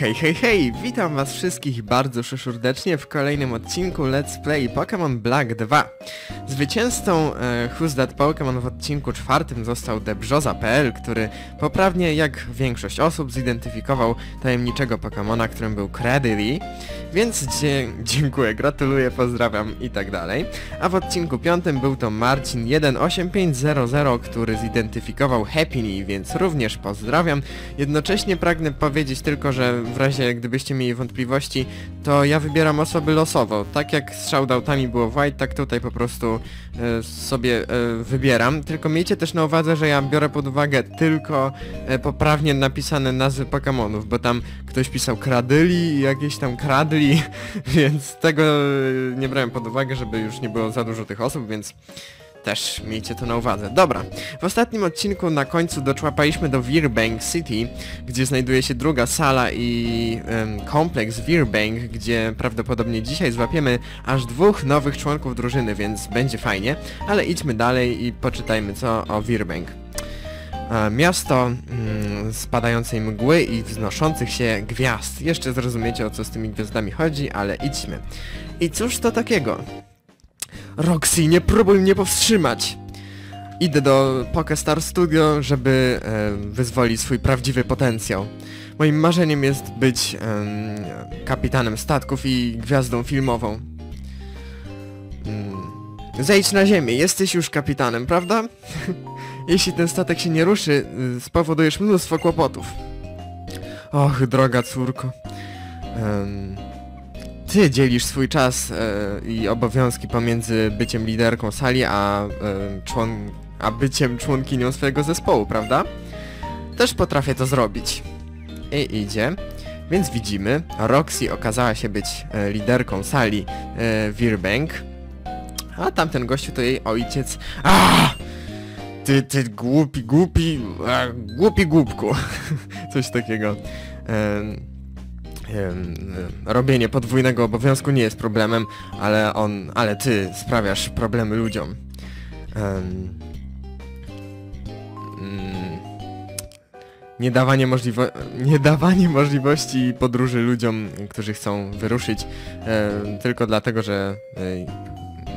Hej, hej, hej! Witam was wszystkich bardzo szeszurdecznie w kolejnym odcinku Let's Play Pokémon Black 2. Zwycięzcą e, Who's That Pokémon w odcinku czwartym został Debrzoza.pl, który poprawnie jak większość osób zidentyfikował tajemniczego Pokémona, którym był Cradily, więc dziękuję, gratuluję, pozdrawiam i tak dalej. A w odcinku piątym był to Marcin 18500, który zidentyfikował Happiny, więc również pozdrawiam. Jednocześnie pragnę powiedzieć tylko, że w razie gdybyście mieli wątpliwości, to ja wybieram osoby losowo. Tak jak z shoutoutami było White, tak tutaj po prostu e, sobie e, wybieram. Tylko miejcie też na uwadze, że ja biorę pod uwagę tylko e, poprawnie napisane nazwy Pokémonów, bo tam ktoś pisał Kradyli i jakieś tam Kradli, więc tego nie brałem pod uwagę, żeby już nie było za dużo tych osób, więc też miejcie to na uwadze. Dobra, w ostatnim odcinku na końcu doczłapaliśmy do Virbank City, gdzie znajduje się druga sala i kompleks Virbank, gdzie prawdopodobnie dzisiaj złapiemy aż dwóch nowych członków drużyny, więc będzie fajnie, ale idźmy dalej i poczytajmy co o Virbank. E, Miasto mm, spadającej mgły i wznoszących się gwiazd. Jeszcze zrozumiecie o co z tymi gwiazdami chodzi, ale idźmy. I cóż to takiego? Roxy, nie próbuj mnie powstrzymać! Idę do Pokestar Studio, żeby e, wyzwolić swój prawdziwy potencjał. Moim marzeniem jest być em, kapitanem statków i gwiazdą filmową. Mm. Zejdź na ziemię, jesteś już kapitanem, prawda? Jeśli ten statek się nie ruszy, y, spowodujesz mnóstwo kłopotów. Och, droga córko. Em, ty dzielisz swój czas e, i obowiązki pomiędzy byciem liderką sali, a, e, człon, a byciem członkinią swojego zespołu, prawda? Też potrafię to zrobić. I idzie. Więc widzimy, Roxy okazała się być e, liderką sali e, Virbank, a tamten gościu to jej ojciec. A! Ty, ty głupi, głupi, a, głupi głupku. Coś takiego. Robienie podwójnego obowiązku nie jest problemem, ale on, ale ty sprawiasz problemy ludziom. Em, mm, nie dawanie, możliwo nie dawanie możliwości podróży ludziom, którzy chcą wyruszyć tylko dlatego, że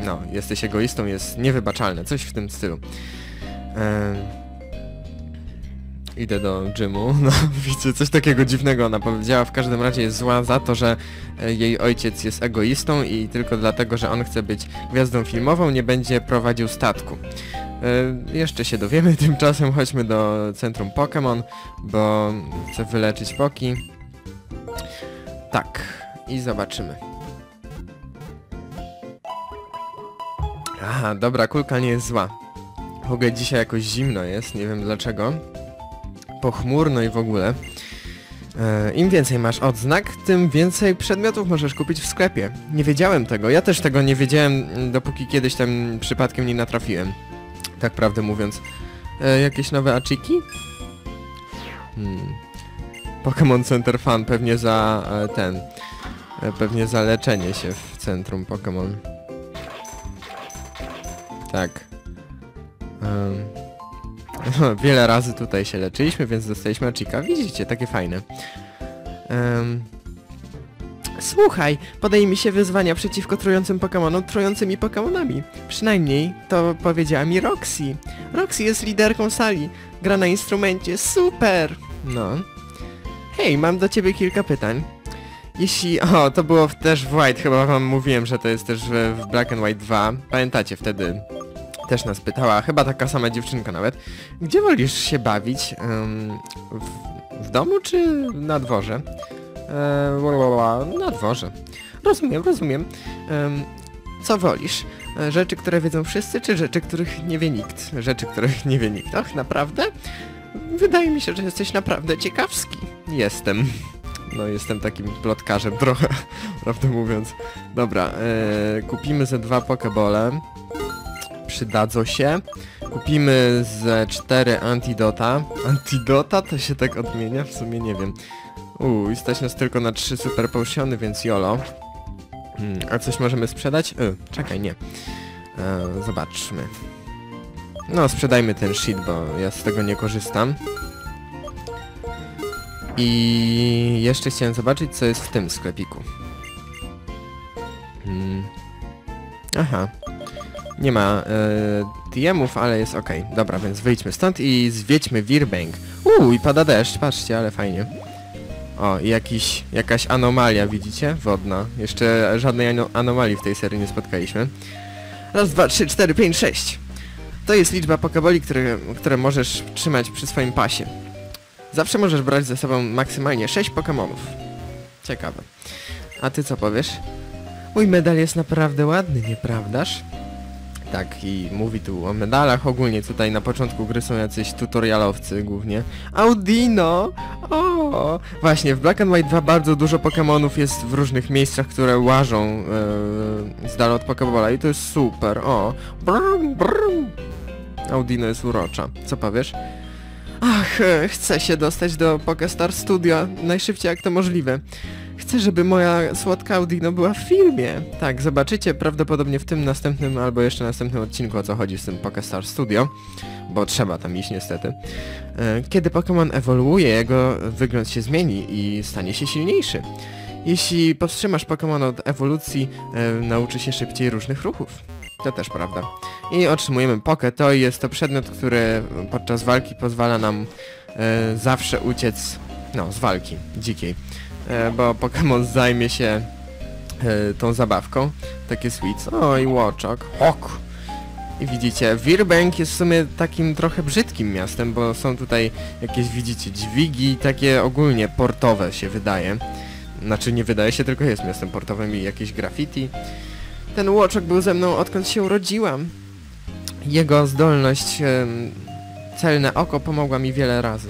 no, jesteś egoistą, jest niewybaczalne, coś w tym stylu. Idę do gymu, no wiecie, coś takiego dziwnego ona powiedziała, w każdym razie jest zła za to, że e, jej ojciec jest egoistą i tylko dlatego, że on chce być gwiazdą filmową, nie będzie prowadził statku. E, jeszcze się dowiemy, tymczasem chodźmy do centrum Pokémon, bo chcę wyleczyć Poki. Tak, i zobaczymy. Aha, dobra, kulka nie jest zła. W ogóle dzisiaj jakoś zimno jest, nie wiem dlaczego pochmurno i w ogóle. E, Im więcej masz odznak, tym więcej przedmiotów możesz kupić w sklepie. Nie wiedziałem tego, ja też tego nie wiedziałem, dopóki kiedyś tam przypadkiem nie natrafiłem. Tak prawdę mówiąc. E, jakieś nowe achiki? Hmm. Pokémon Center Fan pewnie za e, ten. Pewnie za leczenie się w centrum Pokémon. Tak. Em. Wiele razy tutaj się leczyliśmy, więc dostaliśmy achika. Widzicie, takie fajne. Em, Słuchaj, podaj mi się wyzwania przeciwko trującym Pokemonom trującymi Pokemonami. Przynajmniej to powiedziała mi Roxy. Roxy jest liderką sali. Gra na instrumencie. Super! No. Hej, mam do ciebie kilka pytań. Jeśli... O, to było też w White, chyba wam mówiłem, że to jest też w Black and White 2. Pamiętacie wtedy też nas pytała, chyba taka sama dziewczynka nawet, gdzie wolisz się bawić? Ym, w, w domu czy na dworze? E, na dworze. Rozumiem, rozumiem. Ym, co wolisz? E, Rzeczy, które wiedzą wszyscy, czy rzeczy, których nie wie nikt? Rzeczy, których nie wie nikt. Ach, naprawdę? Wydaje mi się, że jesteś naprawdę ciekawski. Jestem. No, jestem takim plotkarzem trochę, prawdę mówiąc. Dobra, e, kupimy ze dwa pokebole przydadzą się. Kupimy ze 4 antidota. Antidota? To się tak odmienia? W sumie nie wiem. Uuu, stać nas tylko na 3 super potiony, więc jolo. Hmm, a coś możemy sprzedać? Y, czekaj, nie. E, zobaczmy. No, sprzedajmy ten shit, bo ja z tego nie korzystam. I jeszcze chciałem zobaczyć, co jest w tym sklepiku. Hmm. Aha. Nie ma e, DM-ów, ale jest ok. Dobra, więc wyjdźmy stąd i zwiedźmy Wirbank. Uuu, i pada deszcz, patrzcie, ale fajnie. O, jakiś, jakaś anomalia, widzicie? Wodna. Jeszcze żadnej ano anomalii w tej serii nie spotkaliśmy. Raz, dwa, trzy, cztery, pięć, sześć. To jest liczba pokeboli, które, które możesz trzymać przy swoim pasie. Zawsze możesz brać ze sobą maksymalnie 6 Pokémonów. Ciekawe. A ty co powiesz? Mój medal jest naprawdę ładny, nieprawdaż? Tak, i mówi tu o medalach. Ogólnie tutaj na początku gry są jacyś tutorialowcy głównie. Audino! O! Właśnie, w Black and White 2 bardzo dużo Pokémonów jest w różnych miejscach, które łażą yy, z dala od Pokébola i to jest super. O! Brum, brum. Audino jest urocza. Co powiesz? Ach, e, chcę się dostać do Pokestar Studio najszybciej jak to możliwe. Chcę, żeby moja słodka Audino była w filmie. Tak, zobaczycie prawdopodobnie w tym następnym albo jeszcze następnym odcinku o co chodzi z tym Pokestar Studio, bo trzeba tam iść niestety. E, Kiedy Pokémon ewoluuje, jego wygląd się zmieni i stanie się silniejszy. Jeśli powstrzymasz Pokémon od ewolucji, e, nauczy się szybciej różnych ruchów. To też prawda. I otrzymujemy Poke, to jest to przedmiot, który podczas walki pozwala nam e, zawsze uciec, no, z walki dzikiej. E, bo Pokémon zajmie się e, tą zabawką. Takie sweets. O i Łoczok. Hok! I widzicie, Wirbank jest w sumie takim trochę brzydkim miastem, bo są tutaj jakieś, widzicie, dźwigi, takie ogólnie portowe się wydaje. Znaczy nie wydaje się, tylko jest miastem portowym i jakieś graffiti. Ten Łoczok był ze mną odkąd się urodziłam. Jego zdolność, celne oko pomogła mi wiele razy.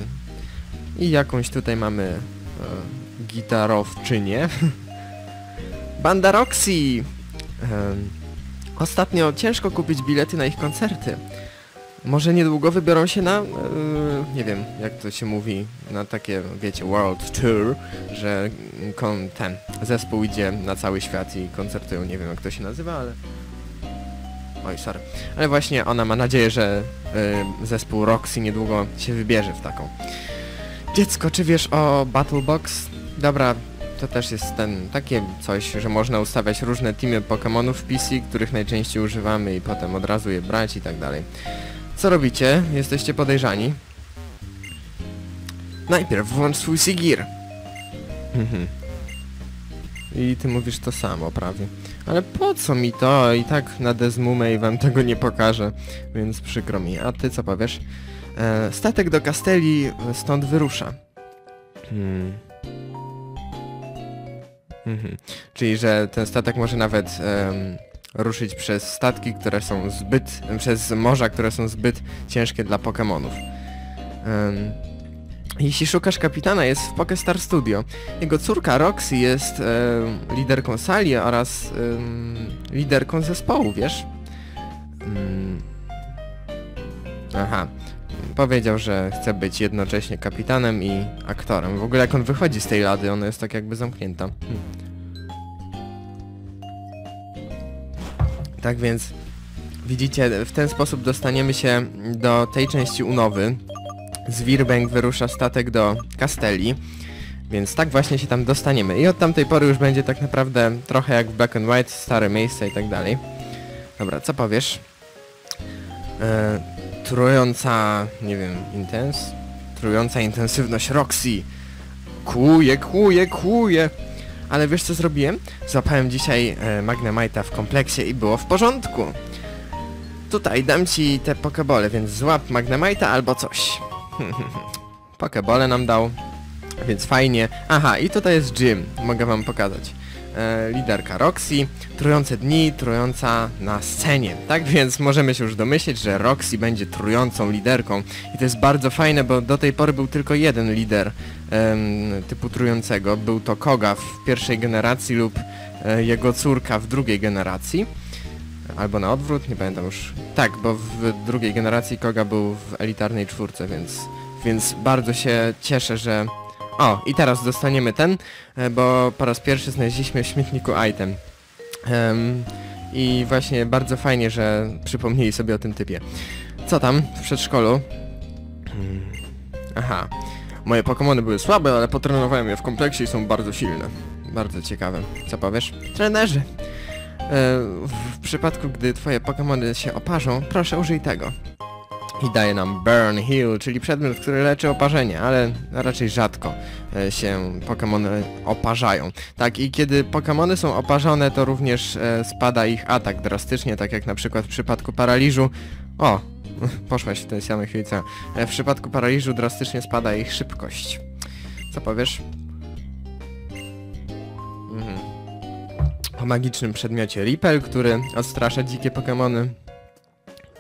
I jakąś tutaj mamy e, gitarowczynię. Banda Roxy! Ostatnio ciężko kupić bilety na ich koncerty. Może niedługo wybiorą się na, e, nie wiem, jak to się mówi, na takie, wiecie, world tour, że kon, ten zespół idzie na cały świat i koncertują, nie wiem jak to się nazywa, ale... Oj, sorry. Ale właśnie ona ma nadzieję, że y, zespół Roxy niedługo się wybierze w taką. Dziecko, czy wiesz o Battle Box? Dobra, to też jest ten, takie coś, że można ustawiać różne teamy Pokémonów w PC, których najczęściej używamy i potem od razu je brać i tak dalej. Co robicie? Jesteście podejrzani? Najpierw włącz swój Sigir. Mhm. I ty mówisz to samo prawie. Ale po co mi to? I tak na Desmumę i wam tego nie pokażę, więc przykro mi. A ty co powiesz? E, statek do Castelli stąd wyrusza. Hmm. Mhm. Czyli, że ten statek może nawet ruszyć przez statki, które są zbyt... przez morza, które są zbyt ciężkie dla Pokémonów. Jeśli szukasz kapitana, jest w Pokestar Studio. Jego córka Roxy jest liderką sali oraz liderką zespołu, wiesz? Mm. Aha. Powiedział, że chce być jednocześnie kapitanem i aktorem. W ogóle jak on wychodzi z tej lady, ona jest tak jakby zamknięta. Hm. Tak więc widzicie, w ten sposób dostaniemy się do tej części Unowy. Z Wirbank wyrusza statek do Castelli, więc tak właśnie się tam dostaniemy. I od tamtej pory już będzie tak naprawdę trochę jak w Black and White, stare miejsca i tak dalej. Dobra, co powiesz? Trująca, nie wiem, intens? Trująca intensywność Roxy. Kłuje, kłuje, kłuje. Ale wiesz co zrobiłem? Złapałem dzisiaj e, Magnemite'a w kompleksie i było w porządku. Tutaj dam ci te pokebole, więc złap Magnemite'a albo coś. Pokebole nam dał, więc fajnie. Aha, i tutaj jest gym, mogę wam pokazać. E, liderka Roxy, trujące dni, trująca na scenie. Tak więc możemy się już domyśleć, że Roxy będzie trującą liderką. I to jest bardzo fajne, bo do tej pory był tylko jeden lider em, typu trującego. Był to Koga w pierwszej generacji lub e, jego córka w drugiej generacji. Albo na odwrót, nie pamiętam już. Tak, bo w drugiej generacji Koga był w elitarnej czwórce, więc, więc bardzo się cieszę, że... O, i teraz dostaniemy ten, e, bo po raz pierwszy znaleźliśmy w śmietniku item. Em, I właśnie bardzo fajnie, że przypomnieli sobie o tym typie. Co tam w przedszkolu? Hmm. Aha. Moje Pokémony były słabe, ale potrenowałem je w kompleksie i są bardzo silne. Bardzo ciekawe. Co powiesz? Trenerzy! E, w przypadku, gdy twoje Pokémony się oparzą, proszę użyj tego. I daje nam Burn Heal, czyli przedmiot, który leczy oparzenie, ale raczej rzadko e, się Pokémony oparzają. Tak, i kiedy Pokémony są oparzone, to również e, spada ich atak drastycznie, tak jak na przykład w przypadku paraliżu. O, poszłaś w tej samej chwili. E, w przypadku paraliżu drastycznie spada ich szybkość. Co powiesz? Mhm. O magicznym przedmiocie Ripel, który odstrasza dzikie Pokémony.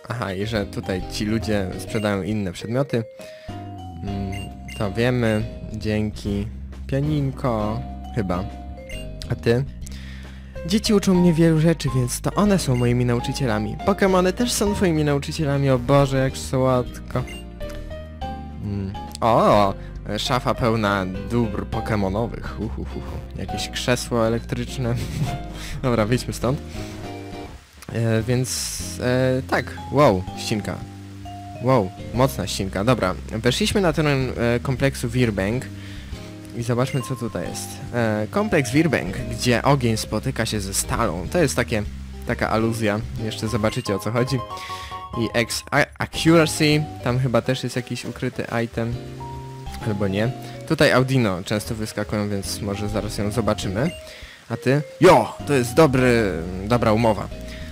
Aha, i że tutaj ci ludzie sprzedają inne przedmioty. Mm, to wiemy dzięki pianinko chyba. A ty? Dzieci uczą mnie wielu rzeczy, więc to one są moimi nauczycielami. Pokemony też są twoimi nauczycielami, o Boże, jak słodko. Mm. O, szafa pełna dóbr pokemonowych. Uhuhuhu. Jakieś krzesło elektryczne. Dobra, wyjdźmy stąd. E, więc e, tak, wow, ścinka. Wow, mocna ścinka. Dobra, weszliśmy na teren e, kompleksu Wirbank i zobaczmy co tutaj jest. E, kompleks Wirbank, gdzie ogień spotyka się ze stalą. To jest takie, taka aluzja, jeszcze zobaczycie o co chodzi. I X Accuracy, tam chyba też jest jakiś ukryty item, albo nie. Tutaj Audino często wyskakują, więc może zaraz ją zobaczymy. A ty? Jo, to jest dobry, dobra umowa.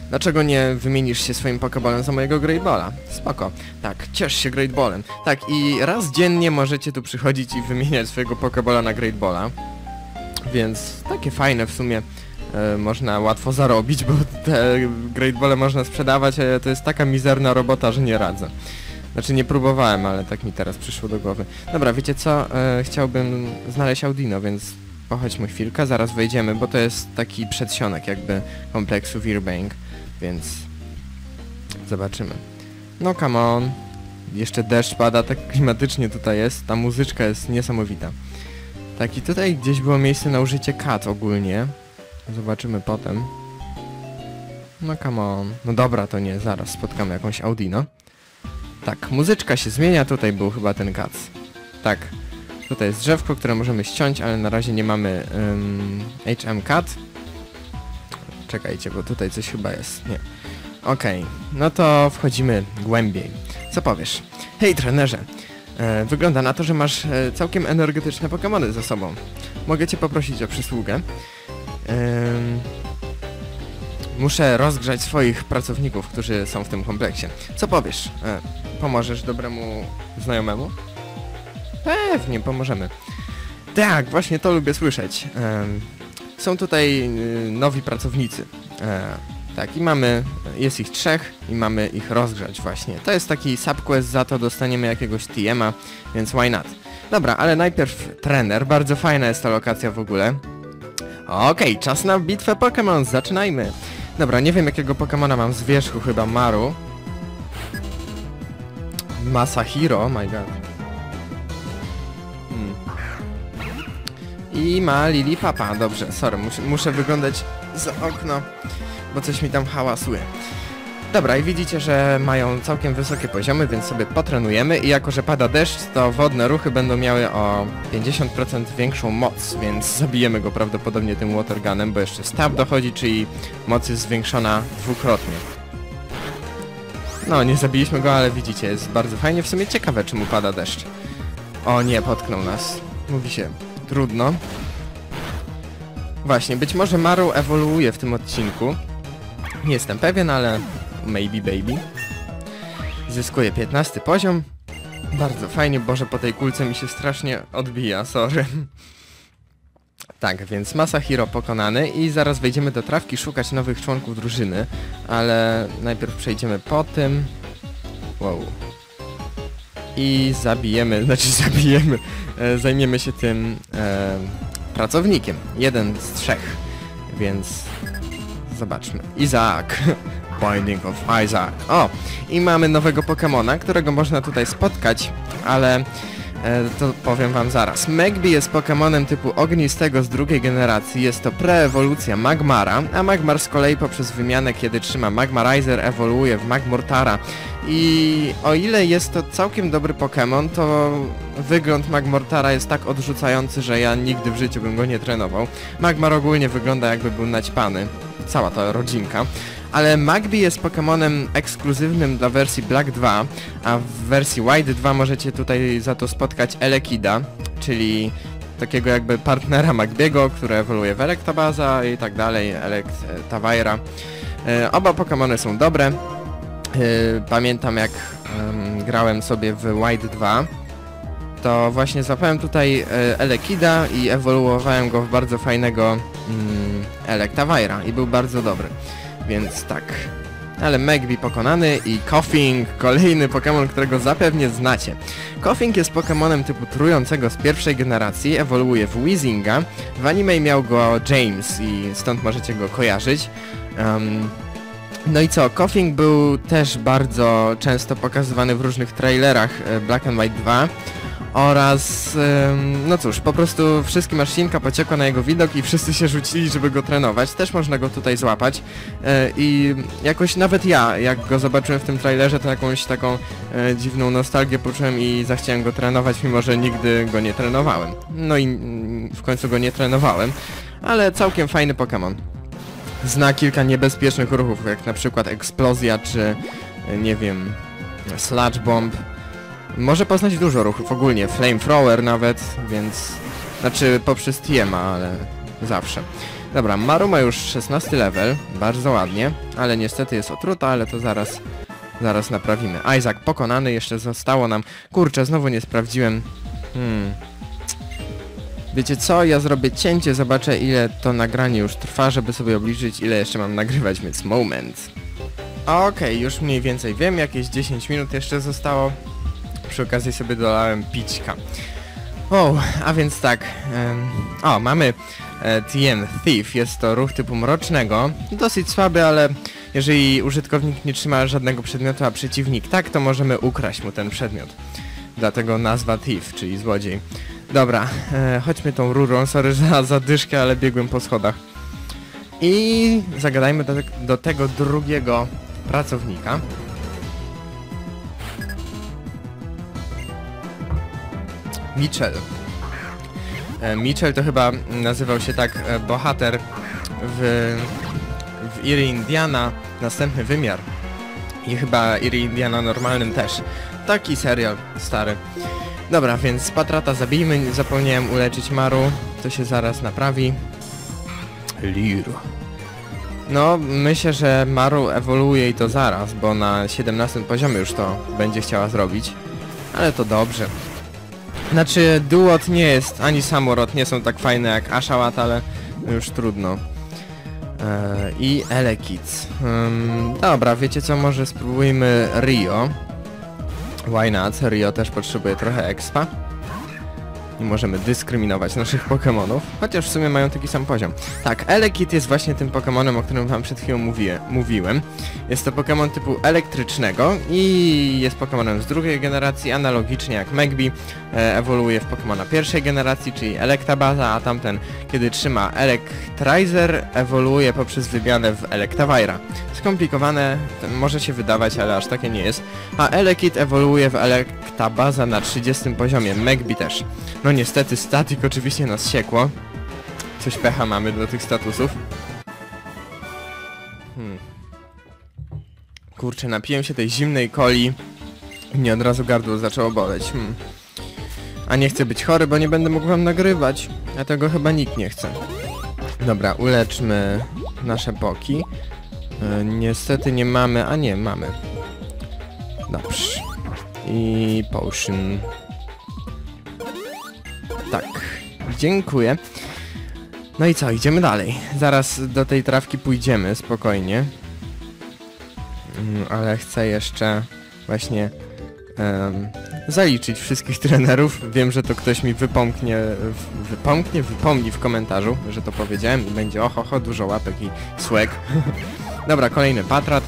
Dlaczego nie wymienisz się swoim Pokeballem za mojego Great Balla? Spoko. Tak, ciesz się Great Ballem. Tak, i raz dziennie możecie tu przychodzić i wymieniać swojego Pokeballa na Great Balla. Więc takie fajne w sumie e, można łatwo zarobić, bo te Great Balle można sprzedawać, a to jest taka mizerna robota, że nie radzę. Znaczy nie próbowałem, ale tak mi teraz przyszło do głowy. Dobra, wiecie co? E, chciałbym znaleźć Audino, więc pochodźmy chwilkę, zaraz wejdziemy, bo to jest taki przedsionek jakby kompleksu Virbank. Więc zobaczymy. No come on. Jeszcze deszcz pada, tak klimatycznie tutaj jest. Ta muzyczka jest niesamowita. Tak i tutaj gdzieś było miejsce na użycie kat ogólnie. Zobaczymy potem. No come on. No dobra, to nie, zaraz spotkamy jakąś Audino. Tak, muzyczka się zmienia, tutaj był chyba ten kac. Tak, tutaj jest drzewko, które możemy ściąć, ale na razie nie mamy um, HM Cat. Czekajcie, bo tutaj coś chyba jest. Nie. Okej, okay. no to wchodzimy głębiej. Co powiesz? Hej trenerze, e, wygląda na to, że masz e, całkiem energetyczne Pokémony ze sobą. Mogę cię poprosić o przysługę. E, muszę rozgrzać swoich pracowników, którzy są w tym kompleksie. Co powiesz? E, pomożesz dobremu znajomemu? Pewnie, pomożemy. Tak, właśnie to lubię słyszeć. Są tutaj y, nowi pracownicy. E, tak, i mamy, jest ich trzech i mamy ich rozgrzać właśnie. To jest taki subquest, za to dostaniemy jakiegoś TM-a, więc why not? Dobra, ale najpierw trener, bardzo fajna jest ta lokacja w ogóle. Okej, okay, czas na bitwę Pokémon, zaczynajmy. Dobra, nie wiem jakiego Pokémona mam z wierzchu, chyba Maru. Masahiro, my god. I ma Lili Papa. Dobrze, sorry, muszę, muszę wyglądać za okno, bo coś mi tam hałasuje. Dobra, i widzicie, że mają całkiem wysokie poziomy, więc sobie potrenujemy i jako, że pada deszcz, to wodne ruchy będą miały o 50% większą moc, więc zabijemy go prawdopodobnie tym watergunem, bo jeszcze stab dochodzi, czyli moc jest zwiększona dwukrotnie. No, nie zabiliśmy go, ale widzicie, jest bardzo fajnie. W sumie ciekawe, czemu pada deszcz. O nie, potknął nas. Mówi się, Trudno. Właśnie, być może Maru ewoluuje w tym odcinku. Nie jestem pewien, ale maybe baby. Zyskuje 15 poziom. Bardzo fajnie, Boże, po tej kulce mi się strasznie odbija, sorry. Tak, więc Masahiro pokonany i zaraz wejdziemy do trawki szukać nowych członków drużyny, ale najpierw przejdziemy po tym. Wow, i zabijemy, znaczy zabijemy, e, zajmiemy się tym e, pracownikiem. Jeden z trzech, więc zobaczmy. Izak. Binding of Isaac. O! I mamy nowego Pokemona, którego można tutaj spotkać, ale to powiem wam zaraz. Magby jest Pokemonem typu ognistego z drugiej generacji, jest to preewolucja Magmara, a Magmar z kolei poprzez wymianę, kiedy trzyma Magmarizer, ewoluuje w Magmortara. I o ile jest to całkiem dobry Pokémon, to wygląd Magmortara jest tak odrzucający, że ja nigdy w życiu bym go nie trenował. Magmar ogólnie wygląda jakby był naćpany, cała ta rodzinka ale Magby jest Pokémonem ekskluzywnym dla wersji Black 2, a w wersji White 2 możecie tutaj za to spotkać Elekida, czyli takiego jakby partnera Magbiego, który ewoluuje w Electabaza i tak dalej, Electavaira. E, oba Pokémony są dobre. E, pamiętam jak grałem sobie w White 2, to właśnie złapałem tutaj e, Elekida i ewoluowałem go w bardzo fajnego mm, Electavaira i był bardzo dobry. Więc tak. Ale Megby pokonany i Koffing, kolejny Pokémon, którego zapewnie znacie. Koffing jest Pokémonem typu trującego z pierwszej generacji, ewoluuje w Weezinga. W anime miał go James i stąd możecie go kojarzyć. Um, no i co, Koffing był też bardzo często pokazywany w różnych trailerach e, Black and White 2 oraz no cóż, po prostu wszystkim ślinka pociekła na jego widok i wszyscy się rzucili, żeby go trenować. Też można go tutaj złapać e, i jakoś nawet ja, jak go zobaczyłem w tym trailerze, to jakąś taką e, dziwną nostalgię poczułem i zachciałem go trenować, mimo że nigdy go nie trenowałem. No i w końcu go nie trenowałem, ale całkiem fajny Pokémon. Zna kilka niebezpiecznych ruchów, jak na przykład eksplozja, czy e, nie wiem, sludge bomb, może poznać dużo ruchów ogólnie, flamethrower nawet, więc... Znaczy poprzez TMA, ale zawsze. Dobra, Maru ma już 16 level, bardzo ładnie, ale niestety jest otruta, ale to zaraz, zaraz naprawimy. Isaac pokonany, jeszcze zostało nam... Kurczę, znowu nie sprawdziłem... Hmm... Wiecie co, ja zrobię cięcie, zobaczę ile to nagranie już trwa, żeby sobie obliczyć ile jeszcze mam nagrywać, więc moment. Okej, okay, już mniej więcej wiem, jakieś 10 minut jeszcze zostało. Przy okazji sobie dolałem pićka. O, a więc tak. o, mamy e, TN Thief. Jest to ruch typu mrocznego. Dosyć słaby, ale jeżeli użytkownik nie trzyma żadnego przedmiotu, a przeciwnik tak, to możemy ukraść mu ten przedmiot. Dlatego nazwa Thief, czyli złodziej. Dobra, e, chodźmy tą rurą. Sorry za zadyszkę, ale biegłem po schodach. I zagadajmy do, do tego drugiego pracownika. Mitchell. E, Mitchell to chyba nazywał się tak e, bohater w, w Eerie Indiana, następny wymiar. I chyba Eerie Indiana normalnym też. Taki serial stary. Dobra, więc Patrata zabijmy. Zapomniałem uleczyć Maru. To się zaraz naprawi. Lir. No, myślę, że Maru ewoluuje i to zaraz, bo na 17 poziomie już to będzie chciała zrobić. Ale to dobrze. Znaczy, Duot nie jest, ani Samurot nie są tak fajne jak Ashawat, ale już trudno. Eee, I Elekits. Um, dobra, wiecie co, może spróbujmy Rio. Why not? Rio też potrzebuje trochę expa i możemy dyskryminować naszych Pokémonów, chociaż w sumie mają taki sam poziom. Tak, Elekid jest właśnie tym Pokémonem, o którym wam przed chwilą mówię, mówiłem. Jest to Pokémon typu elektrycznego i jest Pokémonem z drugiej generacji, analogicznie jak Magby, e, ewoluuje w Pokémona pierwszej generacji, czyli Electabuzz, a tamten, kiedy trzyma Electrizer, ewoluuje poprzez wymianę w Electivira. Skomplikowane może się wydawać, ale aż takie nie jest. A Elekid ewoluuje w Electabuzza na 30 poziomie, Magby też. No niestety statik oczywiście nas siekło. Coś pecha mamy do tych statusów. Hmm. Kurczę, napiłem się tej zimnej coli i mnie od razu gardło zaczęło boleć. Hmm. A nie chcę być chory, bo nie będę mógł wam nagrywać. A tego chyba nikt nie chce. Dobra, uleczmy nasze boki. E, niestety nie mamy... A nie, mamy. Dobrze. I potion. Tak. Dziękuję. No i co, idziemy dalej. Zaraz do tej trawki pójdziemy, spokojnie. Mm, ale chcę jeszcze właśnie um, zaliczyć wszystkich trenerów. Wiem, że to ktoś mi wypomknie, wypomknie, wypomni w komentarzu, że to powiedziałem i będzie oho, ho, dużo łapek i słek. Dobra, kolejny patrat.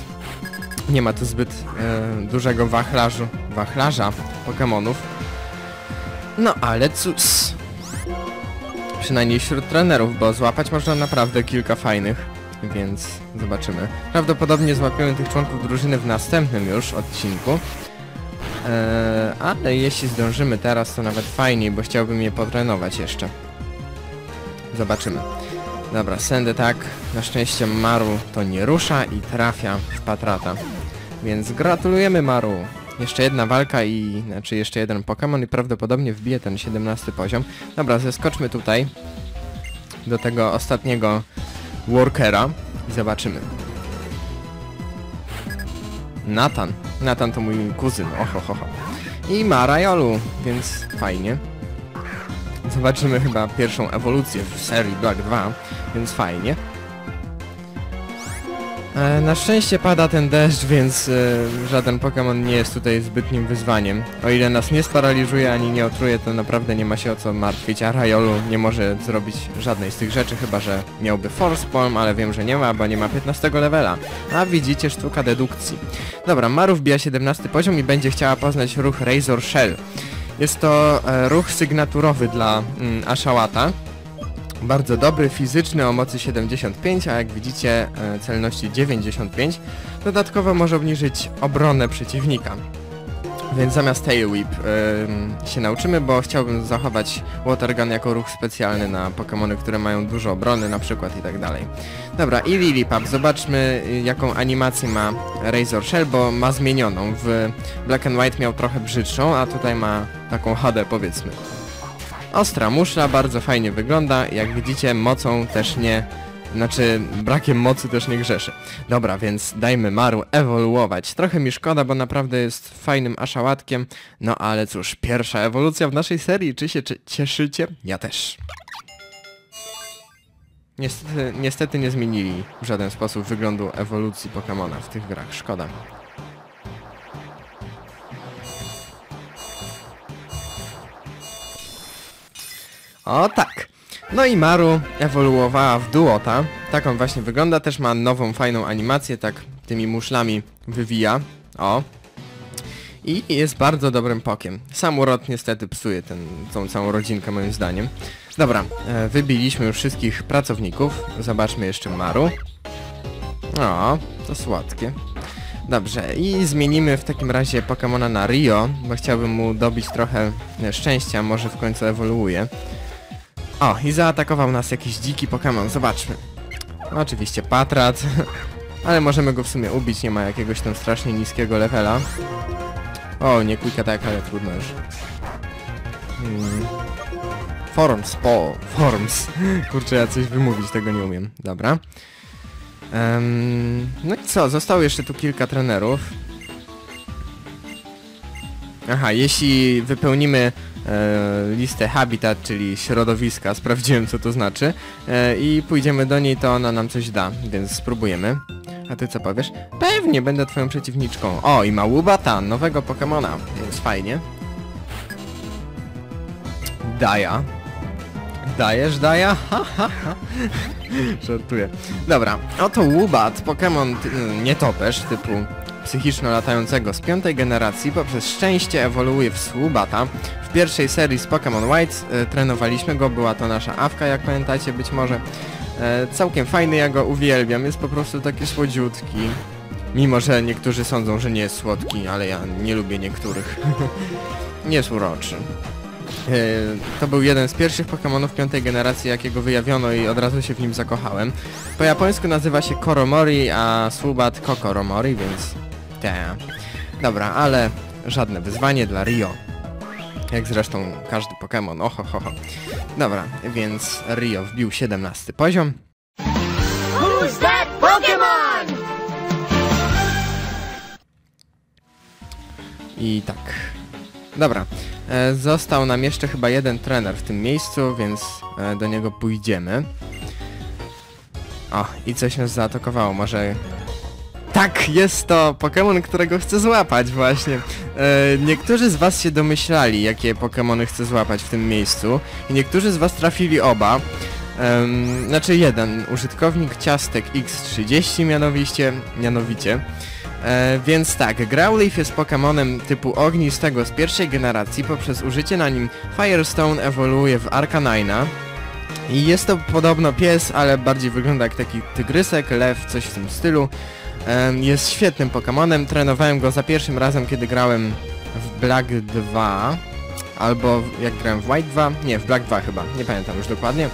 Nie ma tu zbyt e, dużego wachlarzu, wachlarza Pokémonów. No ale cóż... Przynajmniej wśród trenerów, bo złapać można naprawdę kilka fajnych, więc zobaczymy. Prawdopodobnie złapiemy tych członków drużyny w następnym już odcinku. Eee, ale jeśli zdążymy teraz, to nawet fajniej, bo chciałbym je potrenować jeszcze. Zobaczymy. Dobra, sędę tak. Na szczęście Maru to nie rusza i trafia w Patrata. Więc gratulujemy Maru. Jeszcze jedna walka i... Znaczy jeszcze jeden Pokémon i prawdopodobnie wbije ten 17 poziom. Dobra, zeskoczmy tutaj do tego ostatniego workera i zobaczymy. Nathan. Nathan to mój kuzyn, oho, ho, ho. I ma Rajolu, więc fajnie. Zobaczymy chyba pierwszą ewolucję w serii Black 2, więc fajnie. E, na szczęście pada ten deszcz, więc e, żaden Pokémon nie jest tutaj zbytnim wyzwaniem. O ile nas nie sparaliżuje ani nie otruje, to naprawdę nie ma się o co martwić, a Rajolu nie może zrobić żadnej z tych rzeczy, chyba że miałby Force Palm, ale wiem, że nie ma, bo nie ma 15 levela. A widzicie, sztuka dedukcji. Dobra, Maru wbija 17 poziom i będzie chciała poznać ruch Razor Shell. Jest to e, ruch sygnaturowy dla mm, Ashawata. Bardzo dobry, fizyczny o mocy 75, a jak widzicie e, celności 95. Dodatkowo może obniżyć obronę przeciwnika. Więc zamiast Tail Whip ym, się nauczymy, bo chciałbym zachować Watergun jako ruch specjalny na Pokémony, które mają dużo obrony na przykład i tak dalej. Dobra, i Lilipap. Zobaczmy y, jaką animację ma Razor Shell, bo ma zmienioną. W Black and White miał trochę brzydszą, a tutaj ma taką HD powiedzmy. Ostra muszla, bardzo fajnie wygląda, jak widzicie mocą też nie... Znaczy, brakiem mocy też nie grzeszy. Dobra, więc dajmy Maru ewoluować. Trochę mi szkoda, bo naprawdę jest fajnym aszałatkiem. No ale cóż, pierwsza ewolucja w naszej serii. Czy się czy cieszycie? Ja też. Niestety, niestety nie zmienili w żaden sposób wyglądu ewolucji Pokémona w tych grach. Szkoda. O tak. No i Maru ewoluowała w Duota. Tak on właśnie wygląda. Też ma nową, fajną animację, tak tymi muszlami wywija. O. I jest bardzo dobrym pokiem. Sam urod niestety psuje ten, tą całą rodzinkę moim zdaniem. Dobra, e, wybiliśmy już wszystkich pracowników. Zobaczmy jeszcze Maru. O, to słodkie. Dobrze, i zmienimy w takim razie Pokemona na Rio, bo chciałbym mu dobić trochę e, szczęścia, może w końcu ewoluuje. O, i zaatakował nas jakiś dziki Pokémon, zobaczmy. Oczywiście Patrat, ale możemy go w sumie ubić, nie ma jakiegoś tam strasznie niskiego levela. O, nie quick attack, ale trudno już. Hmm. Forms, po, forms. Kurczę, ja coś wymówić, tego nie umiem. Dobra. Um, no i co, zostało jeszcze tu kilka trenerów. Aha, jeśli wypełnimy e, listę habitat, czyli środowiska, sprawdziłem co to znaczy e, i pójdziemy do niej, to ona nam coś da, więc spróbujemy. A ty co powiesz? Pewnie będę twoją przeciwniczką. O, i ma Łubata, nowego Pokemona, więc fajnie. Daja. Dajesz, Daja? Ha, ha, ha. Żartuję. Dobra, oto Łubat, Pokémon nie topesz, typu psychiczno-latającego z piątej generacji poprzez szczęście ewoluuje w Słubata. W pierwszej serii z Pokémon White e, trenowaliśmy go, była to nasza awka, jak pamiętacie być może. E, całkiem fajny, ja go uwielbiam, jest po prostu taki słodziutki. Mimo, że niektórzy sądzą, że nie jest słodki, ale ja nie lubię niektórych. nie jest uroczy. E, to był jeden z pierwszych Pokémonów piątej generacji, jakiego wyjawiono i od razu się w nim zakochałem. Po japońsku nazywa się Koromori, a Subat Kokoromori, więc... Te. Dobra, ale żadne wyzwanie dla Rio. Jak zresztą każdy Pokémon, oho, ho, ho. Dobra, więc Rio wbił 17 poziom. Who's that? I tak. Dobra. E, został nam jeszcze chyba jeden trener w tym miejscu, więc e, do niego pójdziemy. O, i coś nas zaatakowało, może... Tak, jest to Pokémon, którego chcę złapać właśnie. E, niektórzy z was się domyślali, jakie Pokémony chcę złapać w tym miejscu. I niektórzy z was trafili oba. Znaczy jeden, użytkownik ciastek X30 mianowicie, mianowicie. E, więc tak, Growlithe jest Pokemonem typu ognistego z pierwszej generacji, poprzez użycie na nim Firestone ewoluuje w Arcanina. I jest to podobno pies, ale bardziej wygląda jak taki tygrysek, lew, coś w tym stylu. Jest świetnym Pokemonem, trenowałem go za pierwszym razem, kiedy grałem w Black 2, albo jak grałem w White 2, nie, w Black 2 chyba, nie pamiętam już dokładnie.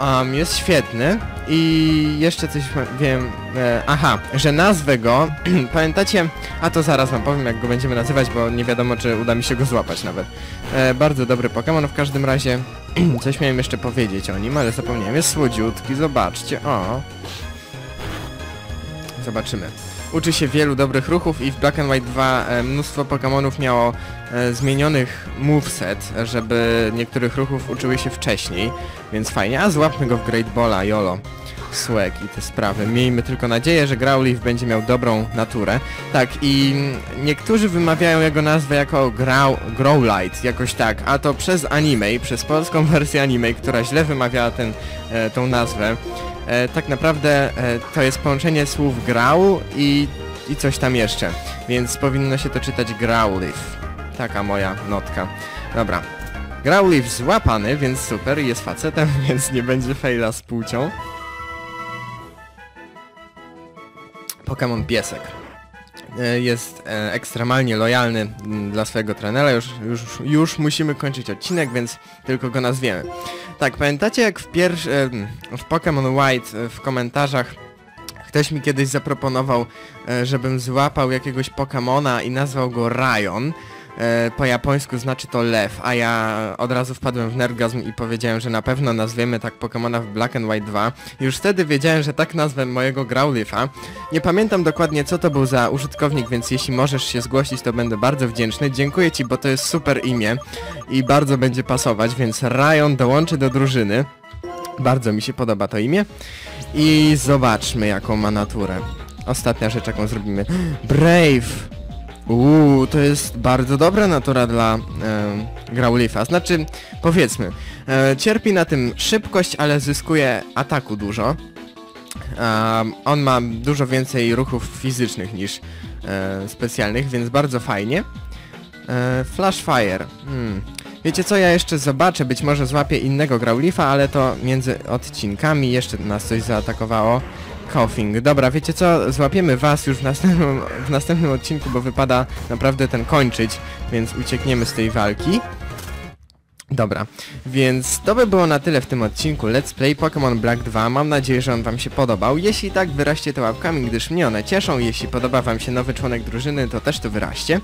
Um, jest świetny i jeszcze coś wiem, e, aha, że nazwę go, pamiętacie, a to zaraz wam powiem jak go będziemy nazywać, bo nie wiadomo czy uda mi się go złapać nawet. E, bardzo dobry Pokémon, w każdym razie coś miałem jeszcze powiedzieć o nim, ale zapomniałem, jest słodziutki, zobaczcie, o. Zobaczymy. Uczy się wielu dobrych ruchów i w Black and White 2 e, mnóstwo Pokémonów miało e, zmienionych moveset, żeby niektórych ruchów uczyły się wcześniej, więc fajnie. A złapmy go w Great Balla, YOLO. Swag i te sprawy. Miejmy tylko nadzieję, że Growlithe będzie miał dobrą naturę. Tak, i niektórzy wymawiają jego nazwę jako Grow Growlite, jakoś tak, a to przez anime, przez polską wersję anime, która źle wymawiała ten, e, tą nazwę. E, tak naprawdę e, to jest połączenie słów grał i, i coś tam jeszcze, więc powinno się to czytać Growlithe. Taka moja notka. Dobra. Growlithe złapany, więc super, jest facetem, więc nie będzie faila z płcią. Pokémon Piesek. E, Jest e, ekstremalnie lojalny mm, dla swojego trenera, już, już, już musimy kończyć odcinek, więc tylko go nazwiemy. Tak, pamiętacie jak w pierwszym, w Pokémon White e, w komentarzach ktoś mi kiedyś zaproponował, e, żebym złapał jakiegoś Pokémona i nazwał go Ryan. E, Po japońsku znaczy to lew, a ja od razu wpadłem w nerdgazm i powiedziałem, że na pewno nazwiemy tak Pokemona w Black and White 2. Już wtedy wiedziałem, że tak nazwę mojego Growlitha. Nie pamiętam dokładnie co to był za użytkownik, więc jeśli możesz się zgłosić, to będę bardzo wdzięczny. Dziękuję Ci, bo to jest super imię i bardzo będzie pasować, więc Ryan dołączy do drużyny. Bardzo mi się podoba to imię. I zobaczmy jaką ma naturę. Ostatnia rzecz jaką zrobimy. Brave! Uuu, to jest bardzo dobra natura dla e, Growlitha. Znaczy, powiedzmy, e, cierpi na tym szybkość, ale zyskuje ataku dużo. Um, on ma dużo więcej ruchów fizycznych niż e, specjalnych, więc bardzo fajnie. E, Flash Fire. Hmm. Wiecie co, ja jeszcze zobaczę, być może złapię innego Growlitha, ale to między odcinkami jeszcze nas coś zaatakowało. Coughing. Dobra, wiecie co, złapiemy was już w następnym, w następnym odcinku, bo wypada naprawdę ten kończyć, więc uciekniemy z tej walki. Dobra, więc to by było na tyle w tym odcinku Let's Play Pokémon Black 2. Mam nadzieję, że on wam się podobał. Jeśli tak, wyraźcie to łapkami, gdyż mnie one cieszą. Jeśli podoba wam się nowy członek drużyny, to też to wyraźcie.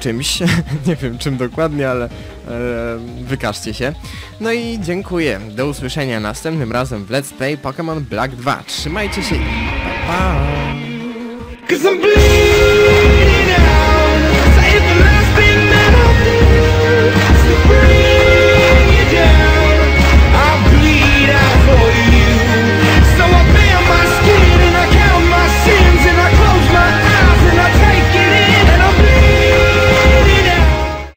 Czymś, nie wiem czym dokładnie, ale e, wykażcie się. No i dziękuję. Do usłyszenia następnym razem w Let's Play Pokémon Black 2. Trzymajcie się i pa pa!